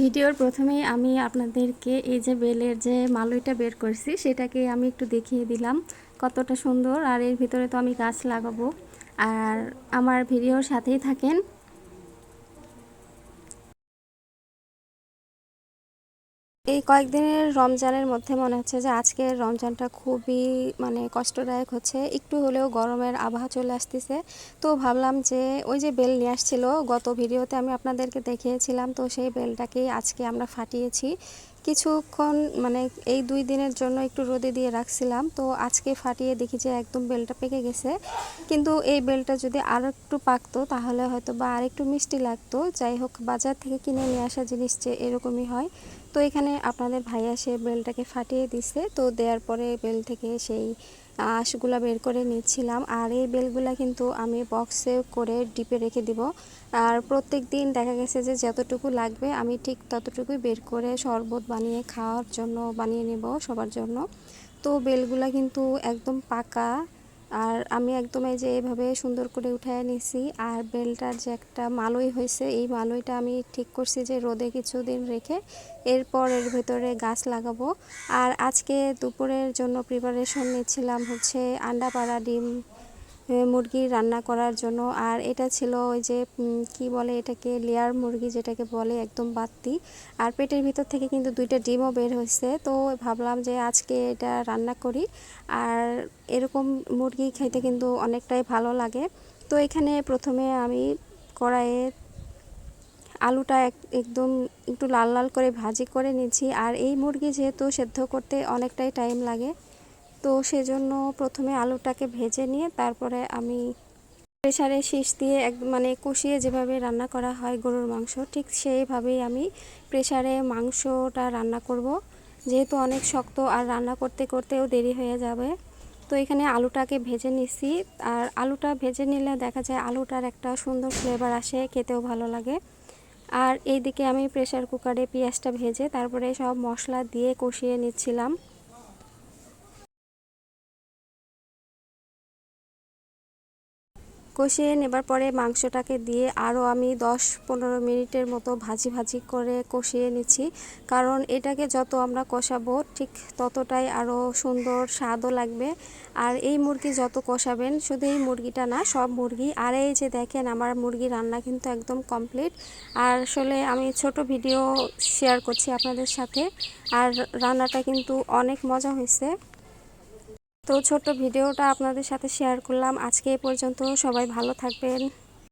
ভিডিওর প্রথমেই আমি আপনাদেরকে এই যে বেলের যে মালইটা বের করছি, সেটাকে আমি একটু দেখিয়ে দিলাম কতটা সুন্দর। আর এর ভিতরে তো আমি গাছ লাগাবো। আর আমার ভিডিওর সাথেই থাকেন এই কয়েকদিনের রমজানের মধ্যে মনে হচ্ছে যে আজকের রমজানটা খুবই মানে কষ্টদায়ক হচ্ছে। একটু হলেও গরমের আবহাওয়া চলে আসতেছে। তো ভাবলাম যে ওই যে বেল নিয়ে আসছিল, গত ভিডিওতে আমি আপনাদেরকে দেখিয়েছিলাম, তো সেই বেলটাকেই আজকে আমরা ফাটিয়েছি। কিছুক্ষণ মানে এই দুই দিনের জন্য একটু রোদে দিয়ে রাখছিলাম। তো আজকে ফাটিয়ে দেখি যে একদম বেলটা পেকে গেছে। কিন্তু এই বেলটা যদি আরও একটু পাকতো, তাহলে হয়তো বা আর একটু মিষ্টি লাগতো। যাই হোক, বাজার থেকে কিনে নিয়ে আসা জিনিস যে এরকমই হয়। তো এখানে আপনাদের ভাইয়া সে বেলটাকে ফাটিয়ে দিছে। তো দেওয়ার পরে বেল থেকে সেই আঁশগুলা বের করে নিচ্ছিলাম। আর এই বেলগুলো কিন্তু আমি বক্সে করে ডিপে রেখে দিব। আর প্রত্যেক দিন দেখা গেছে যে যতটুকু লাগবে আমি ঠিক ততটুকুই বের করে শরবত বানিয়ে খাওয়ার জন্য বানিয়ে নেব সবার জন্য। তো বেলগুলো কিন্তু একদম পাকা আর আমি একদম এই যে এইভাবে সুন্দর করে উঠায় নিয়েছি আর বেলটার যে একটা মালই হয়েছে, এই মালইটা আমি ঠিক করছি যে রোদে কিছুদিন রেখে এরপর এর ভেতরে গাছ লাগাবো। আর আজকে দুপুরের জন্য প্রিপারেশন নিচ্ছিলাম হচ্ছে আন্ডা পাড়া ডিম মুরগি রান্না করার জন্য। আর এটা ছিল ওই যে কি বলে এটাকে লেয়ার মুরগি যেটাকে বলে, একদম বাত্তি আর পেটের ভিতর থেকে কিন্তু দুইটা ডিমও বের হয়েছে। তো ভাবলাম যে আজকে এটা রান্না করি। আর এরকম মুরগি খাইতে কিন্তু অনেকটাই ভালো লাগে। তো এখানে প্রথমে আমি কড়াইয়ে আলুটা একদম একটু লাল লাল করে ভাজি করে নিচ্ছি। আর এই মুরগি যেহেতু সেদ্ধ করতে অনেকটাই টাইম লাগে তো সেজন্য প্রথমে আলুটাকে ভেজে নিয়ে তারপরে আমি প্রেশারে শীষ দিয়ে এক মানে কষিয়ে যেভাবে রান্না করা হয় গরুর মাংস, ঠিক সেইভাবেই আমি প্রেশারে মাংসটা রান্না করব। যেহেতু অনেক শক্ত আর রান্না করতে করতেও দেরি হয়ে যাবে, তো এখানে আলুটাকে ভেজে নিছি। আর আলুটা ভেজে নিলে দেখা যায় আলুটার একটা সুন্দর ফ্লেভার আসে, খেতেও ভালো লাগে। আর এইদিকে আমি প্রেশার কুকারে পেঁয়াজটা ভেজে তারপরে সব মশলা দিয়ে কষিয়ে নিচ্ছিলাম। কষিয়ে নেবার পরে মাংসটাকে দিয়ে আরও আমি দশ পনেরো মিনিটের মতো ভাজি ভাজি করে কষিয়ে নিচ্ছি। কারণ এটাকে যত আমরা কষাবো ঠিক ততটাই আরও সুন্দর স্বাদও লাগবে। আর এই মুরগি যত কষাবেন, শুধু এই মুরগিটা না, সব মুরগি। আর এই যে দেখেন, আমার মুরগি রান্না কিন্তু একদম কমপ্লিট আর আসলে আমি ছোট ভিডিও শেয়ার করছি আপনাদের সাথে। আর রান্নাটা কিন্তু অনেক মজা হয়েছে। তো ছোট্ট ভিডিওটা আপনাদের সাথে শেয়ার করলাম। আজকে এ পর্যন্ত সবাই ভালো থাকবেন।